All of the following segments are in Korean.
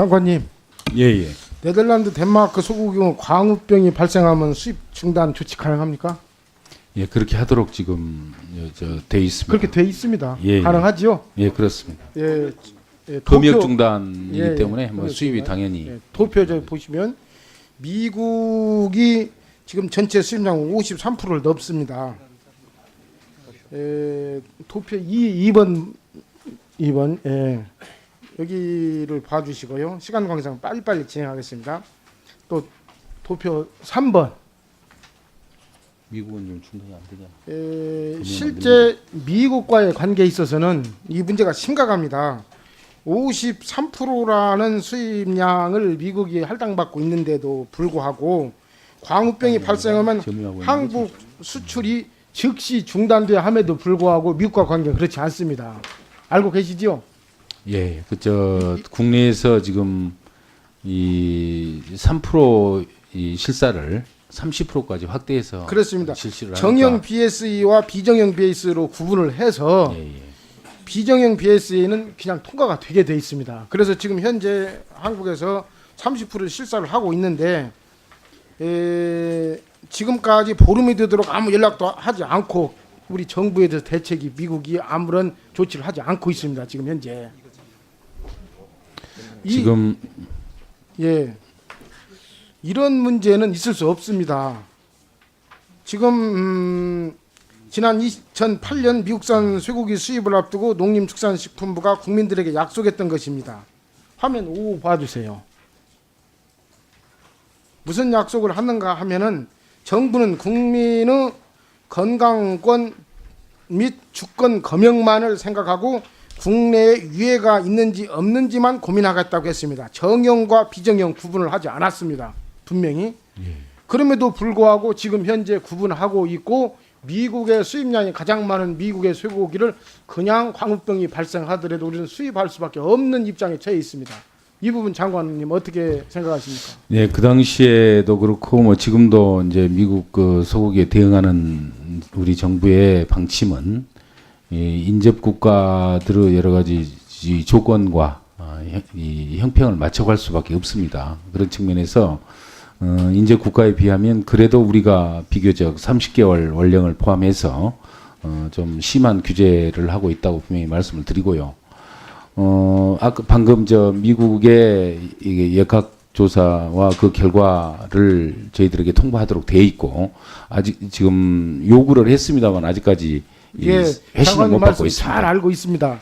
장관님, 예 예. 네덜란드, 덴마크 중 광우병이 발생하면 수입 중단 조치 가능합니까? 예 그렇게 하도록 지금 저돼 있습니다. 그렇게 돼 있습니다. 예, 예. 가능하지요? 예 그렇습니다. 예. 예, 도표- 중단이기 예, 예. 때문에 뭐 수입이. 당연히 예, 도표 저 보시면 미국이 지금 전체 수입량 53%를 넘습니다. 에, 도표 2, 2번 2번 예. 여기를 봐주시고요. 시간 관계상 빨리빨리 진행하겠습니다. 또 도표 3번 미국은 좀 중단이 안 되잖아. 에, 실제 미국과의 관계에 있어서는 이 문제가 심각합니다. 53%라는 수입량을 미국이 할당받고 있는데도 불구하고 광우병이 발생하면 한국 수출이 즉시 중단돼야 함에도 불구하고 미국과 관계가 그렇지 않습니다. 알고 계시죠? 예, 그저 국내에서 지금 이 3%이 실사를 30%까지 확대해서 그렇습니다. 실시를 정형 BSE와 비정형 BS로 구분을 해서 예, 예. 비정형 BSE는 그냥 통과가 되게 돼 있습니다. 그래서 지금 현재 한국에서 30%를 실사를 하고 있는데 에, 지금까지 보름이 되도록 아무 연락도 하지 않고 우리 정부에 대해서 대책이 미국이 아무런 조치를 하지 않고 있습니다. 지금 현재 이- 지금 예. 이런 문제는 있을 수 없습니다. 지금 음, 지난 2008년 미국산 쇠고기 수입을 앞두고 농림축산식품부가 국민들에게 약속했던 것입니다. 화면 5 봐주세요. 무슨 약속을 하는가 하면은 정부는 국민의 건강권 및 주권 검역만을 생각하고 국내에 유해가 있는지 없는지만 고민하겠다고 했습니다. 정형과 비정형 구분을 하지 않았습니다. 분명히. 그럼에도 불구하고 지금 현재 구분하고 있고 미국의 수입량이 가장 많은 미국의 쇠고기를 그냥 광우병이 발생하더라도 우리는 수입할 수밖에 없는 입장에 처해 있습니다. 이 부분 장관님 어떻게 생각하십니까? 예, 그 당시에도 그렇고 뭐 지금도 이제 미국 그 소고기에 대응하는 우리 정부의 방침은 이 인접 국가들의 여러 가지 이 조건과 아, 형- 이 형평을 맞춰갈 수밖에 없습니다. 그런 측면에서 어, 인접 국가에 비하면 그래도 우리가 비교적 30개월 원령을 포함해서 어, 좀 심한 규제를 하고 있다고 분명히 말씀을 드리고요. 어, 아까 방금 저 미국의 역학 조사와 그 결과를 저희들에게 통보하도록 돼 있고 아직 지금 요구를 했습니다만 아직까지 이 예, 회신을 못 받고 있습니다. 잘 알고 있습니다.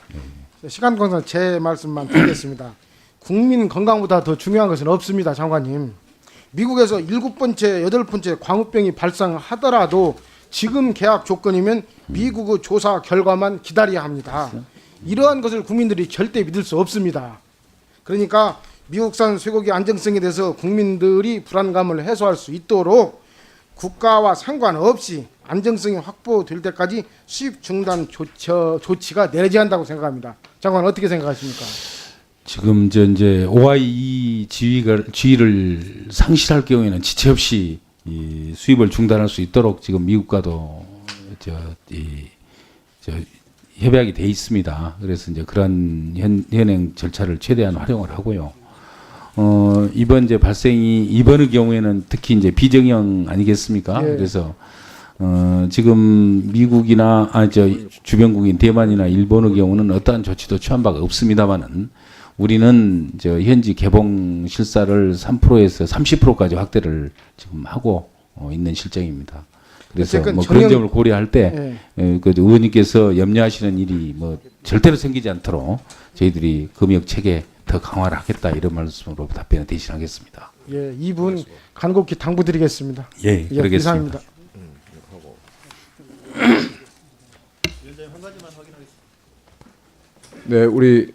시간 관계상 제 말씀만 드리겠습니다. 국민 건강보다 더 중요한 것은 없습니다, 장관님. 미국에서 일곱 번째, 여덟 번째 광우병이 발생하더라도 지금 계약 조건이면 미국의 조사 결과만 기다려야 합니다. 이러한 것을 국민들이 절대 믿을 수 없습니다. 그러니까 미국산 쇠고기 안정성에 대해서 국민들이 불안감을 해소할 수 있도록 국가와 상관없이 안정성이 확보될 때까지 수입 중단 조치, 조치가 내려져야 한다고 생각합니다. 장관 어떻게 생각하십니까? 지금 저 이제 OIE 지위가 지위를 상실할 경우에는 지체 없이 이 수입을 중단할 수 있도록 지금 미국과도 저이저 협약이 돼 있습니다. 그래서 이제 그런 현, 현행 절차를 최대한 활용을 하고요. 어, 이번 이제 발생이 이번의 경우에는 특히 이제 비정형 아니겠습니까? 예. 그래서 어, 지금 미국이나 아, 저 주변국인 대만이나 일본의 경우는 어떠한 조치도 취한 바가 없습니다만은 우리는 저 현지 개봉 실사를 3%에서 30%까지 확대를 지금 하고 어, 있는 실정입니다. 그래서 뭐 그런 정형- 점을 고려할 때 예. 에, 그 의원님께서 염려하시는 일이 뭐 절대로 생기지 않도록 저희들이 검역 체계 더 강화를 하겠다 이런 말씀으로 답변을 대신하겠습니다. 예, 이분 간곡히 당부드리겠습니다. 예, 예, 그러겠습니다. 이상입니다. 네, 우리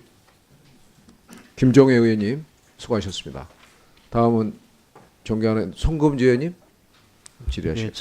김종혜 의원님 수고하셨습니다. 다음은 존경하는 송금지 의원님 질의하시겠습니다.